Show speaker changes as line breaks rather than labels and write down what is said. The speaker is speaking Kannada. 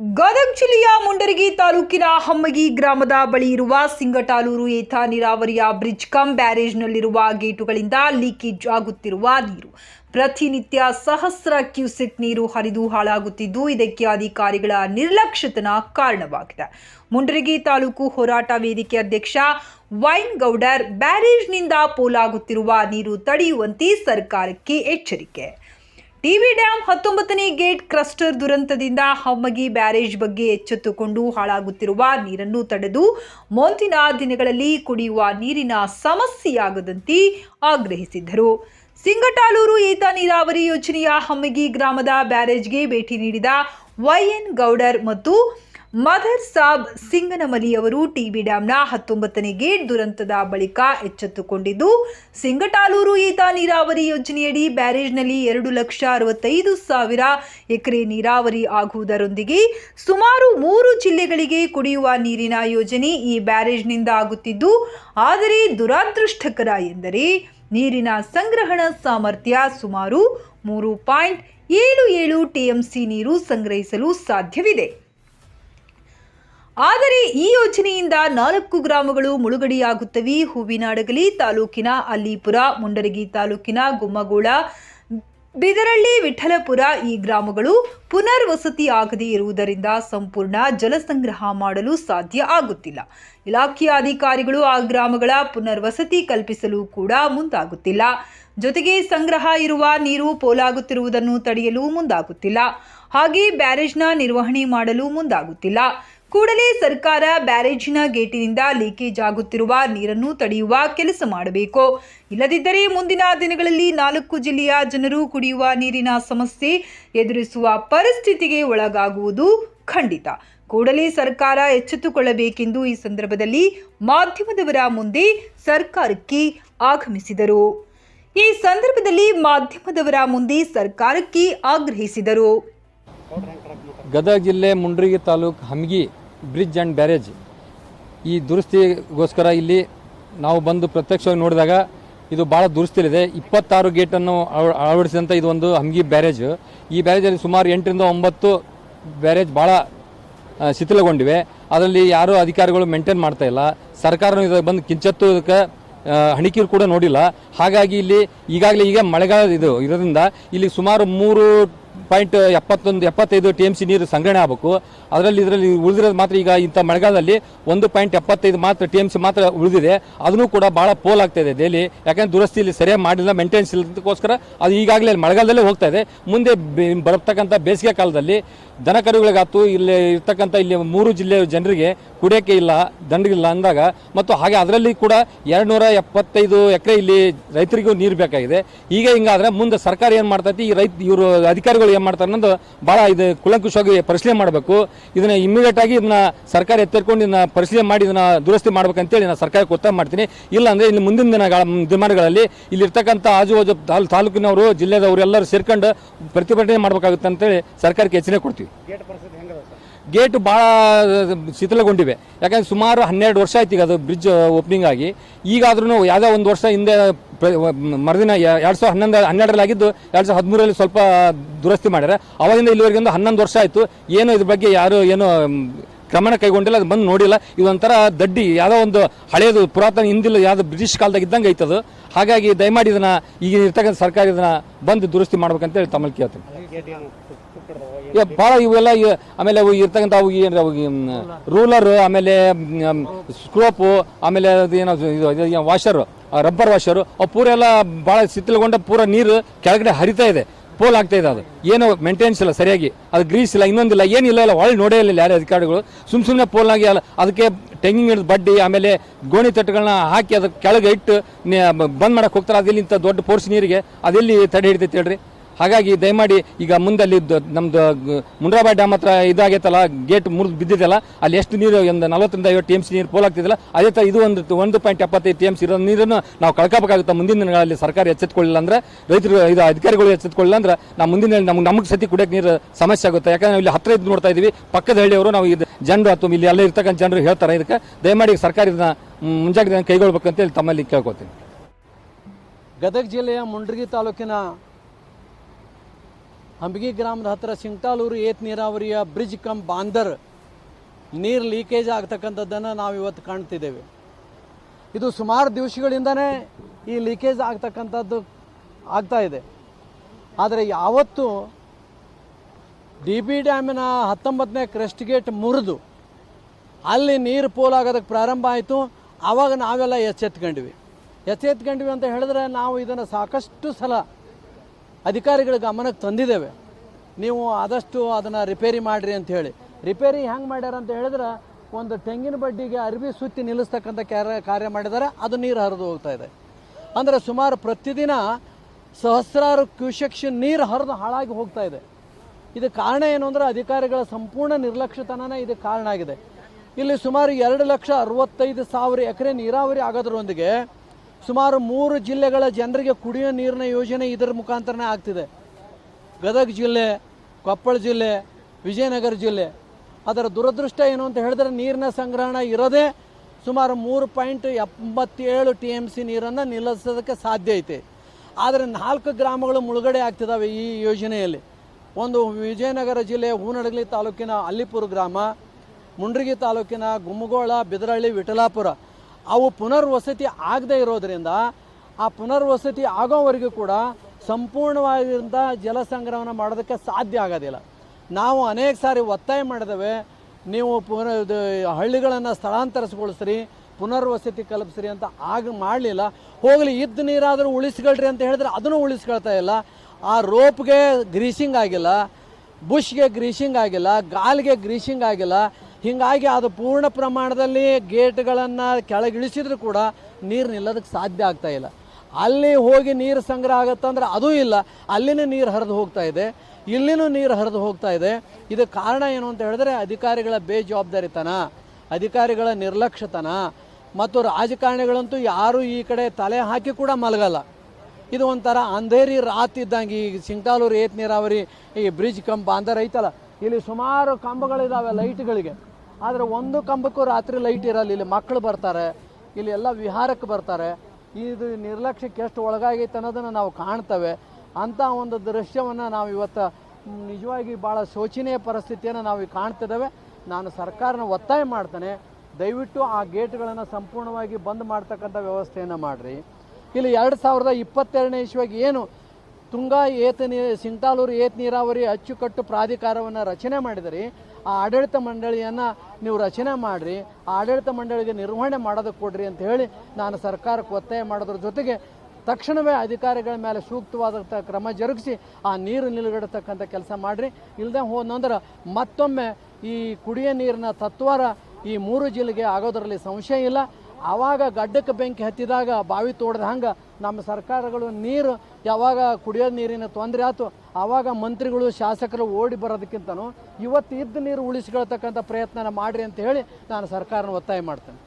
ಗದಗ ಜಿಲ್ಲೆಯ ಮುಂಡರಗಿ ತಾಲೂಕಿನ ಹಮ್ಮಗಿ ಗ್ರಾಮದ ಬಳಿ ಇರುವ ಸಿಂಗಟಾಲೂರು ಏತ ನೀರಾವರಿಯ ಬ್ರಿಡ್ಜ್ ಕಮ್ ಬ್ಯಾರೇಜ್ನಲ್ಲಿರುವ ಗೇಟುಗಳಿಂದ ಲೀಕೇಜ್ ಆಗುತ್ತಿರುವ ನೀರು. ಪ್ರತಿನಿತ್ಯ ಸಹಸ್ರ ಕ್ಯೂಸೆಕ್ ನೀರು ಹರಿದು ಹಾಳಾಗುತ್ತಿದ್ದು, ಇದಕ್ಕೆ ಅಧಿಕಾರಿಗಳ ನಿರ್ಲಕ್ಷ್ಯತನ ಕಾರಣವಾಗಿದೆ. ಮುಂಡರಗಿ ತಾಲೂಕು ಹೋರಾಟ ವೇದಿಕೆ ಅಧ್ಯಕ್ಷ ವೈನ್ ಗೌಡರ್ ಬ್ಯಾರೇಜ್ನಿಂದ ಪೋಲಾಗುತ್ತಿರುವ ನೀರು ತಡೆಯುವಂತೆ ಸರ್ಕಾರಕ್ಕೆ ಎಚ್ಚರಿಕೆ. ಟಿವಿ ಡ್ಯಾಮ್ ಹತ್ತೊಂಬತ್ತನೇ ಗೇಟ್ ಕ್ರಸ್ಟರ್ ದುರಂತದಿಂದ ಹಮ್ಮಗಿ ಬ್ಯಾರೇಜ್ ಬಗ್ಗೆ ಎಚ್ಚೆತ್ತುಕೊಂಡು ಹಾಳಾಗುತ್ತಿರುವ ನೀರನ್ನು ತಡೆದು ಮುಂದಿನ ದಿನಗಳಲ್ಲಿ ಕುಡಿಯುವ ನೀರಿನ ಸಮಸ್ಯೆಯಾಗದಂತೆ ಆಗ್ರಹಿಸಿದ್ದರು. ಸಿಂಗಟಾಲೂರು ಏತ ನೀರಾವರಿ ಯೋಜನೆಯ ಹಮ್ಮಗಿ ಗ್ರಾಮದ ಬ್ಯಾರೇಜ್ಗೆ ಭೇಟಿ ನೀಡಿದ ವೈಎನ್ ಗೌಡರ್ ಮತ್ತು ಮದರ್ ಸಾಬ್ ಸಿಂಗನಮಲಿ ಅವರು ಟಿಬಿ ಡ್ಯಾಂನ ಹತ್ತೊಂಬತ್ತನೇ ಗೇಟ್ ದುರಂತದ ಬಳಿಕ ಎಚ್ಚೆತ್ತುಕೊಂಡಿದ್ದು, ಸಿಂಗಟಾಲೂರು ಈತ ನೀರಾವರಿ ಯೋಜನೆಯಡಿ ಬ್ಯಾರೇಜ್ನಲ್ಲಿ ಎರಡು ಲಕ್ಷ ಅರವತ್ತೈದು ಸಾವಿರ ಎಕರೆ ನೀರಾವರಿ ಆಗುವುದರೊಂದಿಗೆ ಸುಮಾರು ಮೂರು ಜಿಲ್ಲೆಗಳಿಗೆ ಕುಡಿಯುವ ನೀರಿನ ಯೋಜನೆ ಈ ಬ್ಯಾರೇಜ್ನಿಂದ ಆಗುತ್ತಿದ್ದು, ಆದರೆ ದುರಾದೃಷ್ಟಕರ ಎಂದರೆ ನೀರಿನ ಸಂಗ್ರಹಣ ಸಾಮರ್ಥ್ಯ ಸುಮಾರು ಮೂರು ಪಾಯಿಂಟ್ ಏಳು ಏಳು ಟಿಎಂಸಿ ನೀರು ಸಂಗ್ರಹಿಸಲು ಸಾಧ್ಯವಿದೆ. ಆದರೆ ಈ ಯೋಜನೆಯಿಂದ ನಾಲ್ಕು ಗ್ರಾಮಗಳು ಮುಳುಗಡೆಯಾಗುತ್ತವೆ. ಹೂವಿನಾಡಗಲಿ ತಾಲೂಕಿನ ಅಲ್ಲಿಪುರ, ಮುಂಡರಗಿ ತಾಲೂಕಿನ ಗುಮ್ಮಗೋಳ, ಬಿದರಳ್ಳಿ, ವಿಠಲಪುರ ಈ ಗ್ರಾಮಗಳು ಪುನರ್ವಸತಿ ಆಗದೇ ಇರುವುದರಿಂದ ಸಂಪೂರ್ಣ ಜಲಸಂಗ್ರಹ ಮಾಡಲು ಸಾಧ್ಯ ಆಗುತ್ತಿಲ್ಲ. ಇಲಾಖೆಯ ಅಧಿಕಾರಿಗಳು ಆ ಗ್ರಾಮಗಳ ಪುನರ್ವಸತಿ ಕಲ್ಪಿಸಲು ಕೂಡ ಮುಂದಾಗುತ್ತಿಲ್ಲ. ಜೊತೆಗೆ ಸಂಗ್ರಹ ಇರುವ ನೀರು ಪೋಲಾಗುತ್ತಿರುವುದನ್ನು ತಡೆಯಲು ಮುಂದಾಗುತ್ತಿಲ್ಲ. ಹಾಗೆ ಬ್ಯಾರೇಜ್ನ ನಿರ್ವಹಣೆ ಮಾಡಲು ಮುಂದಾಗುತ್ತಿಲ್ಲ. ಕೂಡಲೇ ಸರ್ಕಾರ ಬ್ಯಾರೇಜಿನ ಗೇಟಿನಿಂದ ಲೀಕೇಜ್ ಆಗುತ್ತಿರುವ ನೀರನ್ನು ತಡೆಯುವ ಕೆಲಸ ಮಾಡಬೇಕು. ಇಲ್ಲದಿದ್ದರೆ ಮುಂದಿನ ದಿನಗಳಲ್ಲಿ ನಾಲ್ಕು ಜಿಲ್ಲೆಯ ಜನರು ಕುಡಿಯುವ ನೀರಿನ ಸಮಸ್ಯೆ ಎದುರಿಸುವ ಪರಿಸ್ಥಿತಿಗೆ ಒಳಗಾಗುವುದು ಖಂಡಿತ. ಕೂಡಲೇ ಸರ್ಕಾರ ಎಚ್ಚೆತ್ತುಕೊಳ್ಳಬೇಕೆಂದು ಈ ಸಂದರ್ಭದಲ್ಲಿ ಮಾಧ್ಯಮದವರ ಮುಂದೆ ಸರ್ಕಾರಕ್ಕೆ ಆಗಮಿಸಿದರು. ಈ ಸಂದರ್ಭದಲ್ಲಿ ಮಾಧ್ಯಮದವರ ಮುಂದೆ ಸರ್ಕಾರಕ್ಕೆ ಆಗ್ರಹಿಸಿದರು.
ಗದಗ ಜಿಲ್ಲೆ Mundargi taluk Hammigi bridge and barrage. ಈ ದುರಸ್ತಿಗೋಸ್ಕರ ಇಲ್ಲಿ ನಾವು ಬಂದು ಪ್ರತ್ಯಕ್ಷವಾಗಿ ನೋಡಿದಾಗ ಇದು ಭಾಳ ದುರಸ್ತಿಲಿದೆ ಇಪ್ಪತ್ತಾರು ಗೇಟನ್ನು ಅಳ- ಅಳವಡಿಸಿದಂಥ ಇದು ಒಂದು ಹಮ್ಗಿ ಬ್ಯಾರೇಜ್. ಈ ಬ್ಯಾರೇಜಲ್ಲಿ ಸುಮಾರು ಎಂಟರಿಂದ ಒಂಬತ್ತು ಬ್ಯಾರೇಜ್ ಭಾಳ ಶಿಥಿಲಗೊಂಡಿವೆ. ಅದರಲ್ಲಿ ಯಾರೂ ಅಧಿಕಾರಿಗಳು ಮೇಂಟೈನ್ ಮಾಡ್ತಾ ಇಲ್ಲ. ಸರ್ಕಾರ ಇದಕ್ಕೆ ಬಂದು ಕಿಂಚತ್ತು ಇದಕ್ಕೆ ಹಣಿಕೀರು ಕೂಡ ನೋಡಿಲ್ಲ. ಹಾಗಾಗಿ ಇಲ್ಲಿ ಈಗಾಗಲೇ ಈಗ ಮಳೆಗಾಲ ಇದು ಇರೋದ್ರಿಂದ ಇಲ್ಲಿ ಸುಮಾರು ಮೂರು ಪಾಯಿಂಟ್ ಎಪ್ಪತ್ತೊಂದು, ಎಪ್ಪತ್ತೈದು ಟಿ ಎಂ ಸಿ ನೀರು ಸಂಗ್ರಹಣೆ ಆಗಬೇಕು. ಅದರಲ್ಲಿ ಇದರಲ್ಲಿ ಉಳಿದಿರೋದು ಮಾತ್ರ ಈಗ ಇಂಥ ಮಳೆಗಾಲದಲ್ಲಿ ಒಂದು ಪಾಯಿಂಟ್ ಎಪ್ಪತ್ತೈದು ಮಾತ್ರ ಟಿ ಎಂ ಸಿ ಮಾತ್ರ ಉಳಿದಿದೆ. ಅದನ್ನು ಕೂಡ ಭಾಳ ಪೋಲ್ ಆಗ್ತಾ ಇದೆ ಡೈಲಿ ಯಾಕಂದ್ರೆ ದುರಸ್ತಿ ಇಲ್ಲಿ ಸರಿಯಾಗಿ ಮಾಡಿಲ್ಲ ಮೇಂಟೆನೆನ್ಸ್ ಇಲ್ಲದಕ್ಕೋಸ್ಕರ ಅದು ಈಗಾಗಲೇ ಮಳೆಗಾಲದಲ್ಲೇ ಹೋಗ್ತಾ ಇದೆ. ಮುಂದೆ ಬರತಕ್ಕಂಥ ಬೇಸಿಗೆ ಕಾಲದಲ್ಲಿ ದನ ಕರುಗಳಿಗಾತು ಇಲ್ಲಿ ಇರ್ತಕ್ಕಂಥ ಇಲ್ಲಿ ಮೂರು ಜಿಲ್ಲೆಯ ಜನರಿಗೆ ಕುಡಿಯೋಕ್ಕೆ ಇಲ್ಲ, ದಂಡಗಿಲ್ಲ ಅಂದಾಗ, ಮತ್ತು ಹಾಗೆ ಅದರಲ್ಲಿ ಕೂಡ ಎರಡುನೂರ ಎಪ್ಪತ್ತೈದು ಎಕರೆ ಇಲ್ಲಿ ರೈತರಿಗೂ ನೀರು ಬೇಕಾಗಿದೆ. ಈಗ ಹಿಂಗಾದ್ರೆ ಮುಂದೆ ಸರ್ಕಾರ ಏನು ಮಾಡ್ತೈತಿ, ಈ ರೈತ, ಇವರು ಅಧಿಕಾರಿಗಳು ಏನು ಮಾಡ್ತಾರೆ ಅನ್ನೋದು ಭಾಳ ಇದು ಕುಲಂಕುಷವಾಗಿ ಪರಿಶೀಲನೆ ಮಾಡಬೇಕು. ಇದನ್ನು ಇಮ್ಮಿಡಿಯೇಟಾಗಿ ಇದನ್ನ ಸರ್ಕಾರ ಎತ್ತೇರ್ಕೊಂಡು ಇದನ್ನು ಪರಿಶೀಲನೆ ಮಾಡಿ ಇದನ್ನ ದುರಸ್ತಿ ಮಾಡ್ಬೇಕಂತೇಳಿ ನಾನು ಸರ್ಕಾರಕ್ಕೆ ಒತ್ತಾಯ ಮಾಡ್ತೀನಿ. ಇಲ್ಲ ಅಂದ್ರೆ ಇಲ್ಲಿ ಮುಂದಿನ ದಿನಗಳ, ದಿನಮಾನಗಳಲ್ಲಿ ಇಲ್ಲಿ ಆಜುಬಾಜು ಆಜು ಬಾಜು ತಾಲ್, ತಾಲೂಕಿನವರು ಜಿಲ್ಲೆದವರು ಎಲ್ಲರೂ ಸೇರ್ಕೊಂಡು ಪ್ರತಿಭಟನೆ ಮಾಡಬೇಕಾಗುತ್ತೆ ಅಂತೇಳಿ ಸರ್ಕಾರಕ್ಕೆ ಎಚ್ಚರಿಕೆ ಕೊಡ್ತೀವಿ. ಗೇಟ್ ಭಾಳ ಶಿಥಿಲಗೊಂಡಿವೆ. ಯಾಕಂದ್ರೆ ಸುಮಾರು ಹನ್ನೆರಡು ವರ್ಷ ಆಯ್ತು ಈಗ ಅದು ಬ್ರಿಡ್ಜ್ ಓಪನಿಂಗ್ ಆಗಿ. ಈಗಾದ್ರೂ ಯಾವುದೋ ಒಂದು ವರ್ಷ ಹಿಂದೆ ಪ್ರ- ಮರುದಿನ ಎರಡು ಸಾವಿರದ ಹನ್ನೊಂದು ಹನ್ನೆರಡರಲ್ಲಿ ಆಗಿದ್ದು ಎರಡು ಸಾವಿರದ ಹದಿಮೂರರಲ್ಲಿ ಸ್ವಲ್ಪ ದುರಸ್ತಿ ಮಾಡ್ಯಾರ ಅವಾಗಿಂದ ಇಲ್ಲಿವರೆಗೆ ಒಂದು ಹನ್ನೊಂದು ವರ್ಷ ಆಯಿತು. ಏನು ಇದ್ರ ಬಗ್ಗೆ ಯಾರು ಏನು ಕ್ರಮಣ ಕೈಗೊಂಡಿಲ್ಲ, ಅದು ಬಂದು ನೋಡಿಲ್ಲ. ಇದೊಂಥರ ದಡ್ಡಿ, ಯಾವುದೋ ಒಂದು ಹಳೆಯದು ಪುರಾತನ ಹಿಂದಿಲ್ಲ ಯಾವುದೋ ಬ್ರಿಟಿಷ್ ಕಾಲದಾಗ ಇದ್ದಂಗೆ ಐತದು. ಹಾಗಾಗಿ ದಯಮಾಡಿ ಇದನ್ನ ಈಗ ಇರ್ತಕ್ಕಂಥ ಸರ್ಕಾರ ಇದನ್ನ ಬಂದು ದುರಸ್ತಿ ಮಾಡ್ಬೇಕಂತೇಳಿ ತಮ್ಮಲ್ಲಿ ಕೇಳ್ತೀನಿ. ಭಾಳ ಇವೆಲ್ಲ ಆಮೇಲೆ ಅವು ಇರ್ತಕ್ಕಂಥ ಅವು ಏನು ರೂಲರ್, ಆಮೇಲೆ ಸ್ಕ್ರೋಪು, ಆಮೇಲೆ ಅದು ಏನೋ ಇದು ವಾಷರು ರಬ್ಬರ್ ವಾಷರು, ಅವು ಪೂರ ಎಲ್ಲ ಭಾಳ ಶಿಥಿಲಗೊಂಡ ಪೂರ ನೀರು ಕೆಳಗಡೆ ಹರಿತಾ ಇದೆ. ಪೋಲ್ ಆಗ್ತಾ ಇದೆ ಅದು. ಏನು ಮೇಂಟೆನೆನ್ಸ್ ಇಲ್ಲ ಸರಿಯಾಗಿ. ಅದು ಗ್ರೀಸ್ ಇಲ್ಲ, ಇನ್ನೊಂದಿಲ್ಲ, ಏನಿಲ್ಲ ಇಲ್ಲ ಒಳ್ಳೆ ನೋಡೇ ಇಲ್ಲ ಯಾರು ಅಧಿಕಾರಿಗಳು. ಸುಮ್ ಸುಮ್ಮನೆ ಪೋಲ್ ಆಗಿ ಅಲ್ಲ, ಅದಕ್ಕೆ ತೆಂಗಿನ ಗಿಡದ ಬಡ್ಡಿ, ಆಮೇಲೆ ಗೋಣಿ ತಟ್ಟುಗಳನ್ನ ಹಾಕಿ ಅದಕ್ಕೆ ಕೆಳಗೆ ಇಟ್ಟು ಬಂದ್ ಮಾಡಕ್ಕೆ ಹೋಗ್ತಾರೆ. ಅದೆಲ್ಲಿ ಇಂಥ ದೊಡ್ಡ ಪೋರ್ಸ್ ನೀರಿಗೆ, ಅದೆಲ್ಲಿ ತಡೆ ಹಿಡಿತೈತೆ ಹೇಳ್ರಿ? ಹಾಗಾಗಿ ದಯಮಾಡಿ ಈಗ ಮುಂದಲ್ಲಿ ನಮ್ದು ಮುಂಡ್ರಾಬಾಯಿ ಡ್ಯಾಮ್ ಹತ್ರ ಇದಾಗೈತಲ್ಲ, ಗೇಟ್ ಮುರಿದು ಬಿದ್ದಿದೆಯಲ್ಲ, ಅಲ್ಲಿ ಎಷ್ಟು ನೀರು, ಒಂದು ನಲವತ್ತರಿಂದ ಐವತ್ತು ಟಿ ಎಂ ಸಿ ನೀರು ಪೋಲಾಗ್ತಿದೆಯಲ್ಲ ಅದೇ ಥರ ಇದು ಒಂದು ಒಂದು ಪಾಯಿಂಟ್ ಎಪ್ಪತ್ತೈದು ಟಿ ಎಂ ಸಿ ಇರೋ ನೀರನ್ನು ನಾವು ಕಳ್ಕೋಬೇಕಾಗುತ್ತೆ. ಮುಂದಿನ ದಿನಗಳಲ್ಲಿ ಸರ್ಕಾರ ಎಚ್ಚೆತ್ಕೊಳ್ಳಿಲ್ಲ ಅಂದ್ರೆ, ರೈತರು, ಇದು ಅಧಿಕಾರಿಗಳು ಎಚ್ಚೆತ್ಕೊಳ್ಳಿಲ್ಲ ಅಂದ್ರೆ ನಾವು ಮುಂದಿನ ದಿನ ನಮ್ಗೆ, ನಮಗೆ ಸತಿ ಕುಡಿಯೋಕೆ ನೀರು ಸಮಸ್ಯೆ ಆಗುತ್ತೆ. ಯಾಕಂದ್ರೆ ಇಲ್ಲಿ ಹತ್ತಿರ ಇದ್ದು ನೋಡ್ತಾ ಇದ್ದೀವಿ ಪಕ್ಕದ ಹಳ್ಳಿಯವರು ನಾವು ಇದು ಜನರು ಅಥವಾ ಇಲ್ಲಿ ಎಲ್ಲ ಇರ್ತಕ್ಕಂಥ ಜನರು ಹೇಳ್ತಾರೆ ಇದಕ್ಕೆ. ದಯಮಾಡಿ ಸರ್ಕಾರ ಇದನ್ನ ಮುಂಜಾಗ್ರತೆ ಕೈಗೊಳ್ಬೇಕಂತೇಳಿ ತಮ್ಮಲ್ಲಿ ಕೇಳ್ಕೊತೀನಿ
ಗದಗ ಜಿಲ್ಲೆಯ ಮುಂಡ್ರಿಗಿ ತಾಲೂಕಿನ ಹಂಬಗಿ ಗ್ರಾಮದ ಹತ್ತಿರ ಸಿಂಗ್ಟಾಲೂರು ಏತ್ ನೀರಾವರಿಯ ಬ್ರಿಡ್ಜ್ ಕಮ್ ಬಾಂದರ್ ನೀರು ಲೀಕೇಜ್ ಆಗ್ತಕ್ಕಂಥದ್ದನ್ನು ನಾವು ಇವತ್ತು ಕಾಣ್ತಿದ್ದೇವೆ. ಇದು ಸುಮಾರು ದಿವಸಗಳಿಂದನೇ ಈ ಲೀಕೇಜ್ ಆಗ್ತಕ್ಕಂಥದ್ದು ಆಗ್ತಾ ಇದೆ. ಆದರೆ ಯಾವತ್ತು ಡಿ ಬಿ ಡ್ಯಾಮಿನ ಹತ್ತೊಂಬತ್ತನೇ ಕ್ರೆಸ್ಟ್ ಗೇಟ್ ಮುರಿದು ಅಲ್ಲಿ ನೀರು ಪೋಲಾಗೋದಕ್ಕೆ ಪ್ರಾರಂಭ ಆಯಿತು. ಆವಾಗ ನಾವೆಲ್ಲ ಎಚ್ಚೆತ್ಕೊಂಡ್ವಿ. ಎಚ್ಚೆತ್ಕೊಂಡ್ವಿ ಅಂತ ಹೇಳಿದ್ರೆ ನಾವು ಇದನ್ನು ಸಾಕಷ್ಟು ಸಲ ಅಧಿಕಾರಿಗಳ ಗಮನಕ್ಕೆ ತಂದಿದ್ದೇವೆ. ನೀವು ಆದಷ್ಟು ಅದನ್ನು ರಿಪೇರಿ ಮಾಡಿರಿ ಅಂತ ಹೇಳಿ. ರಿಪೇರಿ ಹೆಂಗೆ ಮಾಡ್ಯಾರ ಅಂತ ಹೇಳಿದ್ರೆ, ಒಂದು ತೆಂಗಿನ ಬಡ್ಡಿಗೆ ಅರ್ಬಿ ಸುತ್ತಿ ನಿಲ್ಲಿಸ್ತಕ್ಕಂಥ ಕಾರ್ಯ ಕಾರ್ಯ ಮಾಡಿದ್ದಾರೆ ಅದು ನೀರು ಹರಿದು ಹೋಗ್ತಾ ಇದೆ. ಅಂದರೆ ಸುಮಾರು ಪ್ರತಿದಿನ ಸಹಸ್ರಾರು ಕ್ಯೂಸೆಕ್ಸ್ ನೀರು ಹರಿದು ಹಾಳಾಗಿ ಹೋಗ್ತಾ ಇದೆ. ಇದು ಕಾರಣ ಏನು ಅಂದರೆ ಅಧಿಕಾರಿಗಳ ಸಂಪೂರ್ಣ ನಿರ್ಲಕ್ಷ್ಯತನನೇ ಇದಕ್ಕೆ ಕಾರಣ ಆಗಿದೆ. ಇಲ್ಲಿ ಸುಮಾರು ಎರಡು ಲಕ್ಷ ಅರವತ್ತೈದು ಸಾವಿರ ಎಕರೆ ನೀರಾವರಿ ಆಗೋದ್ರೊಂದಿಗೆ ಸುಮಾರು ಮೂರು ಜಿಲ್ಲೆಗಳ ಜನರಿಗೆ ಕುಡಿಯೋ ನೀರಿನ ಯೋಜನೆ ಇದರ ಮುಖಾಂತರನೇ ಆಗ್ತಿದೆ. ಗದಗ ಜಿಲ್ಲೆ, ಕೊಪ್ಪಳ ಜಿಲ್ಲೆ, ವಿಜಯನಗರ ಜಿಲ್ಲೆ. ಅದರ ದುರದೃಷ್ಟ ಏನು ಅಂತ ಹೇಳಿದ್ರೆ ನೀರಿನ ಸಂಗ್ರಹಣ ಇರೋದೇ ಸುಮಾರು ಮೂರು ಪಾಯಿಂಟ್ ಎಂಬತ್ತೇಳು ಟಿ ಎಂ ಸಿ ನೀರನ್ನು ನಿಲ್ಲಿಸೋದಕ್ಕೆ ಸಾಧ್ಯ ಐತೆ. ಆದರೆ ನಾಲ್ಕು ಗ್ರಾಮಗಳು ಮುಳುಗಡೆ ಆಗ್ತಿದ್ದಾವೆ ಈ ಯೋಜನೆಯಲ್ಲಿ. ಒಂದು ವಿಜಯನಗರ ಜಿಲ್ಲೆ, ಹೂನಡಗಲಿ ತಾಲೂಕಿನ ಅಲ್ಲಿಪುರ ಗ್ರಾಮ, ಮುಂಡ್ರಿಗಿ ತಾಲೂಕಿನ ಗುಮ್ಮಗೋಳ ಬಿದರಳ್ಳಿ ವಿಠಲಾಪುರ. ಅವು ಪುನರ್ವಸತಿ ಆಗದೇ ಇರೋದ್ರಿಂದ ಆ ಪುನರ್ವಸತಿ ಆಗೋವರೆಗೂ ಕೂಡ ಸಂಪೂರ್ಣವಾಗಿದ್ದ ಜಲ ಸಂಗ್ರಹಣ ಮಾಡೋದಕ್ಕೆ ಸಾಧ್ಯ ಆಗೋದಿಲ್ಲ. ನಾವು ಅನೇಕ ಸಾರಿ ಒತ್ತಾಯ ಮಾಡಿದವೆ ನೀವು ಪುನ ಹಳ್ಳಿಗಳನ್ನು ಸ್ಥಳಾಂತರಿಸ್ಗೊಳಿಸ್ರಿ ಪುನರ್ವಸತಿ ಕಲ್ಪಿಸ್ರಿ ಅಂತ ಆಗ ಮಾಡಲಿಲ್ಲ. ಹೋಗಲಿ, ಇದ್ದ ನೀರಾದರೂ ಉಳಿಸ್ಕೊಳ್ರಿ ಅಂತ ಹೇಳಿದ್ರೆ ಅದನ್ನು ಉಳಿಸ್ಕೊಳ್ತಾ ಇಲ್ಲ. ಆ ರೋಪ್ಗೆ ಗ್ರೀಸಿಂಗ್ ಆಗಿಲ್ಲ, ಬುಷ್ಗೆ ಗ್ರೀಸಿಂಗ್ ಆಗಿಲ್ಲ, ಗಾಲ್ಗೆ ಗ್ರೀಸಿಂಗ್ ಆಗಿಲ್ಲ ಹೀಗಾಗಿ ಅದು ಪೂರ್ಣ ಪ್ರಮಾಣದಲ್ಲಿ ಗೇಟ್ಗಳನ್ನು ಕೆಳಗಿಳಿಸಿದ್ರು ಕೂಡ ನೀರು ನಿಲ್ಲೋದಕ್ಕೆ ಸಾಧ್ಯ ಆಗ್ತಾ ಇಲ್ಲ. ಅಲ್ಲಿ ಹೋಗಿ ನೀರು ಸಂಗ್ರಹ ಆಗುತ್ತಂದ್ರೆ ಅದೂ ಇಲ್ಲ. ಅಲ್ಲಿನೂ ನೀರು ಹರಿದು ಹೋಗ್ತಾ ಇದೆ. ಇಲ್ಲಿನೂ ನೀರು ಹರಿದು ಹೋಗ್ತಾ ಇದೆ. ಇದು ಕಾರಣ ಏನು ಅಂತ ಹೇಳಿದ್ರೆ ಅಧಿಕಾರಿಗಳ ಬೇಜವಾಬ್ದಾರಿತನ, ಅಧಿಕಾರಿಗಳ ನಿರ್ಲಕ್ಷ್ಯತನ ಮತ್ತು ರಾಜಕಾರಣಿಗಳಂತೂ ಯಾರೂ ಈ ಕಡೆ ತಲೆ ಹಾಕಿ ಕೂಡ ಮಲಗಲ್ಲ. ಇದು ಒಂಥರ ಅಂಧೇರಿ ರಾತ್ ಇದ್ದಂಗೆ ಈ ಸಿಂಕಾಲೂರು ಏತ್ ನೀರಾವರಿ ಈ ಬ್ರಿಡ್ಜ್ ಕಂಬ ಅಂದರೆ ಐತಲ್ಲ ಇಲ್ಲಿ ಸುಮಾರು ಕಂಬಗಳಿದ್ದಾವೆ ಲೈಟ್ಗಳಿಗೆ. ಆದರೆ ಒಂದು ಕಂಬಕ್ಕೂ ರಾತ್ರಿ ಲೈಟ್ ಇರಲ್ಲ, ಇಲ್ಲಿ ಮಕ್ಕಳು ಬರ್ತಾರೆ, ಇಲ್ಲಿ ಎಲ್ಲ ವಿಹಾರಕ್ಕೆ ಬರ್ತಾರೆ. ಇದು ನಿರ್ಲಕ್ಷ್ಯಕ್ಕೆ ಎಷ್ಟು ಒಳಗಾಗೈತೆ ಅನ್ನೋದನ್ನು ನಾವು ಕಾಣ್ತೇವೆ. ಅಂಥ ಒಂದು ದೃಶ್ಯವನ್ನು ನಾವು ಇವತ್ತು ನಿಜವಾಗಿ ಭಾಳ ಶೋಚನೀಯ ಪರಿಸ್ಥಿತಿಯನ್ನು ನಾವು ಈಗ ಕಾಣ್ತಿದ್ದೇವೆ. ನಾನು ಸರ್ಕಾರನ ಒತ್ತಾಯ ಮಾಡ್ತೇನೆ. ದಯವಿಟ್ಟು ಆ ಗೇಟ್ಗಳನ್ನು ಸಂಪೂರ್ಣವಾಗಿ ಬಂದ್ ಮಾಡ್ತಕ್ಕಂಥ ವ್ಯವಸ್ಥೆಯನ್ನು ಮಾಡಿರಿ. ಇಲ್ಲಿ ಎರಡು ಸಾವಿರದ ಇಪ್ಪತ್ತೆರಡನೇ ಇಸ್ವಿಗೆ ಏನು ತುಂಗಾ ಏತ ನೀ ಸಿಂಟಾಲೂರು ಏತ್ ನೀರಾವರಿ ಅಚ್ಚುಕಟ್ಟು ಪ್ರಾಧಿಕಾರವನ್ನು ರಚನೆ ಮಾಡಿದ್ರಿ. ಆ ಆಡಳಿತ ಮಂಡಳಿಯನ್ನು ನೀವು ರಚನೆ ಮಾಡಿರಿ. ಆ ಆಡಳಿತ ಮಂಡಳಿಗೆ ನಿರ್ವಹಣೆ ಮಾಡೋದಕ್ಕೆ ಕೊಡ್ರಿ ಅಂತ ಹೇಳಿ ನಾನು ಸರ್ಕಾರಕ್ಕೆ ಒತ್ತಾಯ ಮಾಡೋದ್ರ ಜೊತೆಗೆ ತಕ್ಷಣವೇ ಅಧಿಕಾರಿಗಳ ಮೇಲೆ ಸೂಕ್ತವಾದಂಥ ಕ್ರಮ ಜರುಗಿಸಿ ಆ ನೀರು ನಿಲುಗಡತಕ್ಕಂಥ ಕೆಲಸ ಮಾಡಿರಿ. ಇಲ್ಲದೆ ಹೋದಂದ್ರೆ ಮತ್ತೊಮ್ಮೆ ಈ ಕುಡಿಯ ನೀರಿನ ತತ್ವಾರ ಈ ಮೂರು ಜಿಲ್ಲೆಗೆ ಆಗೋದರಲ್ಲಿ ಸಂಶಯ ಇಲ್ಲ. ಆವಾಗ ಗಡ್ಡಕ್ಕೆ ಬೆಂಕಿ ಹತ್ತಿದಾಗ ಬಾವಿ ತೋಡ್ದ ಹಂಗೆ ನಮ್ಮ ಸರ್ಕಾರಗಳು ನೀರು ಯಾವಾಗ ಕುಡಿಯೋ ನೀರಿನ ತೊಂದರೆ ಆಯ್ತು ಆವಾಗ ಮಂತ್ರಿಗಳು, ಶಾಸಕರು ಓಡಿ ಬರೋದಕ್ಕಿಂತನೂ ಇವತ್ತು ಇದ್ದ ನೀರು ಉಳಿಸ್ಕೊಳ್ತಕ್ಕಂಥ ಪ್ರಯತ್ನ ಮಾಡಿರಿ ಅಂತ ಹೇಳಿ ನಾನು ಸರ್ಕಾರನ ಒತ್ತಾಯ ಮಾಡ್ತೇನೆ.